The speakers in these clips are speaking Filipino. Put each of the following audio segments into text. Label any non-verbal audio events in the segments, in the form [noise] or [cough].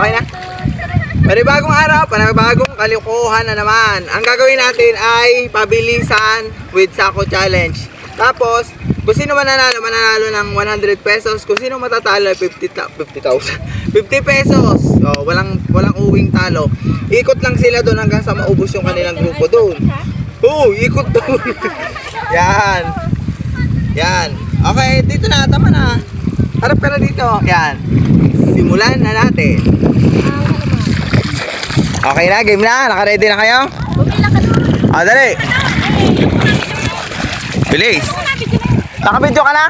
Okay na? Panibagong araw, panibagong kalikuhan na naman. Ang gagawin natin ay pabilisan with Sako Challenge. Tapos, kung sino mananalo, mananalo ng 100 pesos. Kung sino matatalo, 50 ta- 50,000. 50 [laughs] pesos. Oh, walang walang uwing talo. Ikot lang sila doon hanggang sa maubos yung kanilang grupo doon. Oh, ikot doon. [laughs] Yan. Yan. Okay, dito na, tama na. Harap ka na dito. Yan. Simulan na natin. Okay na, game na. Naka-ready na kayo? Ah, dali. Bilis. Naka-video ka na?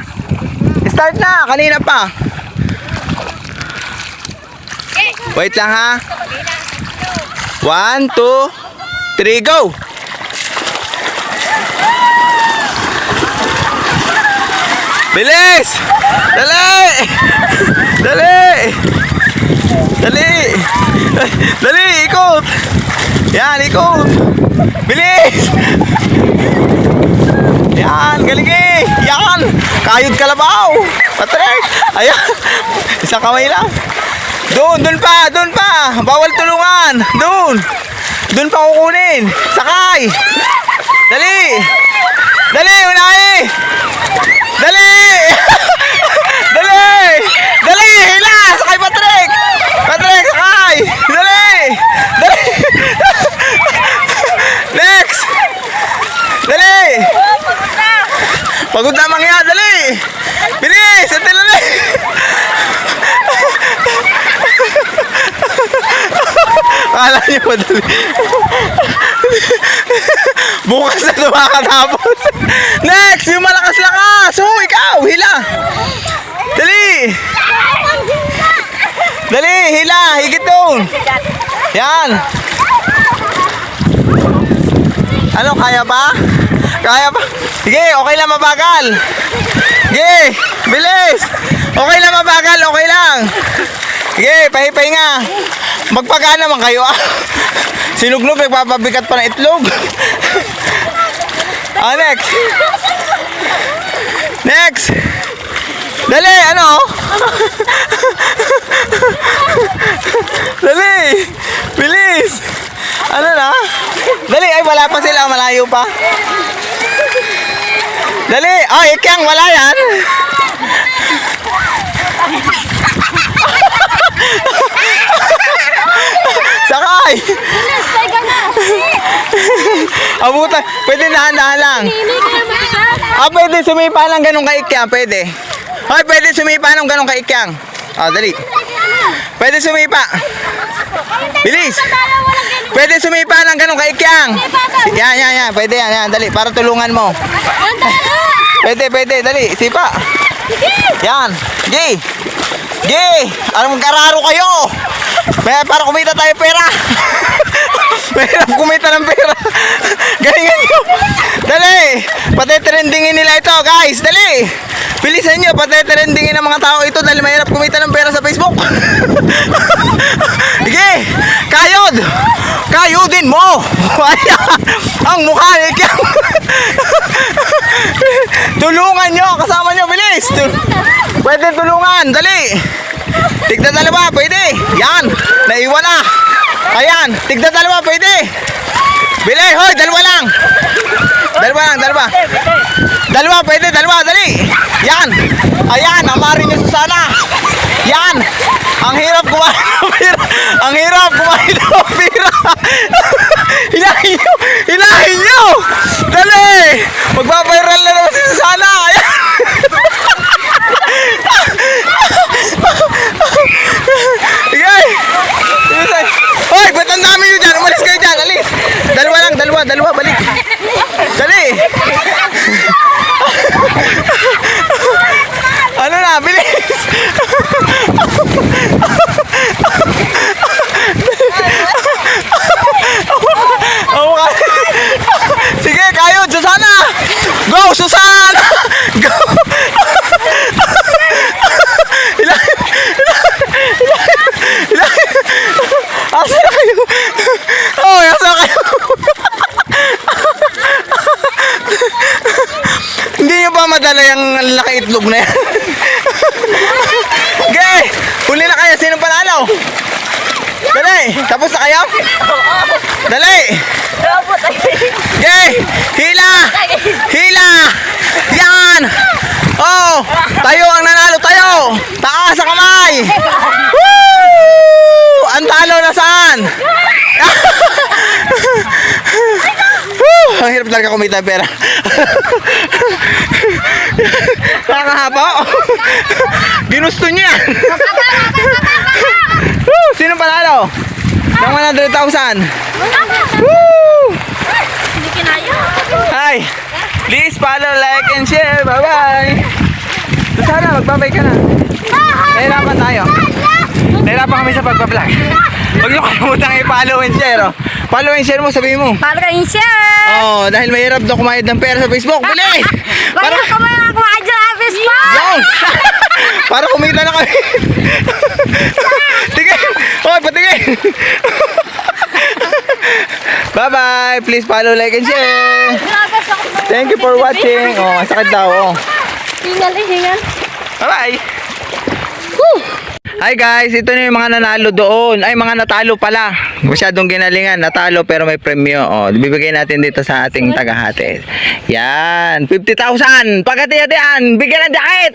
Start na, kanina pa. Wait lang ha. One, two, three, go! Bilis! Dali! [laughs] Dali! Dali! Dali, ikot! Yan, ikot! Bilis! Yan, galing eh! Yan! Kayod kalabaw! Patrick! Ayan! Isang kamay lang! Doon, doon pa! Doon pa! Bawal tulungan! Doon! Doon pa kukunin! Sakay! Dali! Dali, unahi! Dali! Dali! Dali! Hila! Sakay Patrick! Patrick, sakay! Dali! Dali! Next! Dali! Pagod na mangya, dali! Bilis! Ate dali! Kala niyo madali. Bukas na ito makatapos. Next! Yung malakas-lakas! Oh, ikaw! Hila! Dali! Dali! Hila! Higit doon! Yan! Ano, kaya pa? Kaya pa? Sige, okay lang mabagal. Sige, bilis. Okay lang mabagal, okay lang. Sige, pahipahinga. Magpaga naman kayo ah. Sinugnog, nagpapabigat pa ng itlog. [laughs] ah, next. Next. Dali, ano? [laughs] Dali. Bilis. Ano na? Dali, ay wala pa sila, malayo pa. Dali, ay ikyang, wala yan. Sakay! Abutan, pwede dahan-dahan lang. Ah, pwede sumipa ng ganun kay ikyang, pwede. Ay, pwede sumipa ng ganun kay ikyang. Ah, dali. Pwede sumipa. Bilis! Pwede sumipa ng ganun kay ikyang. Yan, yan, yan. Pwede yan, yan. Dali, para tulungan mo. Pwede, pwede. Dali, sipa. Yan. Gi. Gi. Anong kararo kayo? May para kumita tayo pera. [laughs] Mahirap kumita ng pera. [laughs] Galingan nyo. Dali. Pati trendingin nila ito, guys. Dali. Bilisan nyo. Pati trendingin ng mga tao ito dahil mahirap kumita ng pera sa Facebook. [laughs] Sige. Kayod. Kayodin mo. [laughs] Ang mukha ni. [laughs] Tulungan nyo. Kasama nyo. Bilis. Pwede tulungan. Dali. Tigda dalawa. Pwede. Yan. Naiwan na. Ayan. Tigda dalawa. Pwede. Bili. Hoy. Dalawa lang. Dalawa lang. Dalawa. Dalawa. Pwede. Dalawa. Dali. Yan. Ayan. Amarin nyo sana. Ang hirap kumain ng pira. Ang hirap kumain ng pira. [laughs] Hilahin nyo. Hilahin nyo. Dali. Magpapiral na naman si Susana. Ayan. Sige. Sige. Hoy, ba't ang dami nyo dyan? Umalis kayo dyan. Alis. Dalawa lang. Dalawa. Dalawa. Balik. Dali. Ano na? Bilis. Oo ka. Sige, kayo, Susana! Go, Susana! Go! Ilan? Ilan? Asa na kayo? Oh, asa na kayo? Hindi madala yung laki itlog na yan? [laughs] Okay, huli na kayo. Sino panalo? Dali! Tapos na kayo? Dali! Yay! Hila! Hila! Yan! Oh! Tayo ang nanalo! Tayo! Taas sa kamay! Woo! Ang talo na saan? [laughs] Woo! Ang hirap talaga kumita ng pera. [laughs] Nakakahapa. [laughs] Ginusto niya. Woo! Sino panalo? Ng 100,000. Woo! Hindi kinaya. Hi! Please follow, like, and share. Bye-bye! Sana, magbabay ka na. Nahirapan tayo. Nahirapan kami sa pagpa-vlog. Huwag niyo kalimutang i-follow and share. Oh. Follow and share mo, sabihin mo. Para kayong share! Oh, dahil mahirap daw kumayad ng pera sa Facebook. Bilis! Para ka may magawa dyan Facebook! Yung! Para kumita na kami. Tingin! Hoy, patingin! Bye-bye! Please follow, like, and share. Thank you for watching. Oh, sakit daw. Oh. Hingal eh, hingal. Bye-bye! Hi guys, ito na yung mga nanalo doon. Ay, mga natalo pala. Masyadong ginalingan, natalo pero may premyo. Oh, bibigay natin dito sa ating tagahati. Yan, 50,000. Pagkati-hatian, bigyan ng jacket.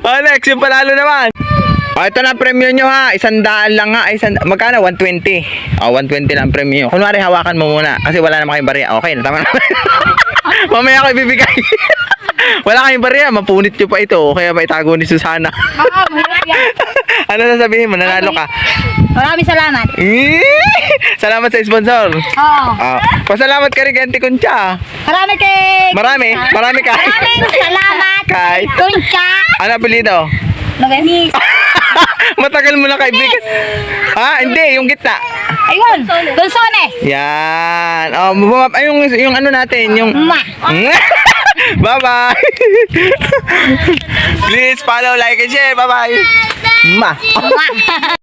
[laughs] oh, next, yung panalo naman. Oh, ito na premyo nyo ha. Isang daan lang ha. Isang, magkano? 120. Oh, 120 lang ang premyo. Kunwari, hawakan mo muna. Kasi wala naman kayong bariya. Okay, tama na. [laughs] Mamaya ako ibibigay. [laughs] wala kayong bariya. Mapunit nyo pa ito. Kaya maitago ni Susana. Oo, mahirap yan. [laughs] ano sasabihin mo? Nanalo ka. Maraming salamat. [laughs] Salamat sa sponsor. Oo. Ah, pasalamat ka rin kay Auntie Concha. Marami kay... Marami. Marami ka. Maraming salamat. Kay? Tuncha. Ano apelido? Magamis. [laughs] Matagal mo na kaibigan. Ha? Hindi, yung gitna. Ayun. Donsones. Yan. Oh, bumab- ay, yung, yung ano natin, yung... Ma. Bye-bye. [laughs] Please follow, like, and share. Bye-bye. Ma. Ma. [laughs]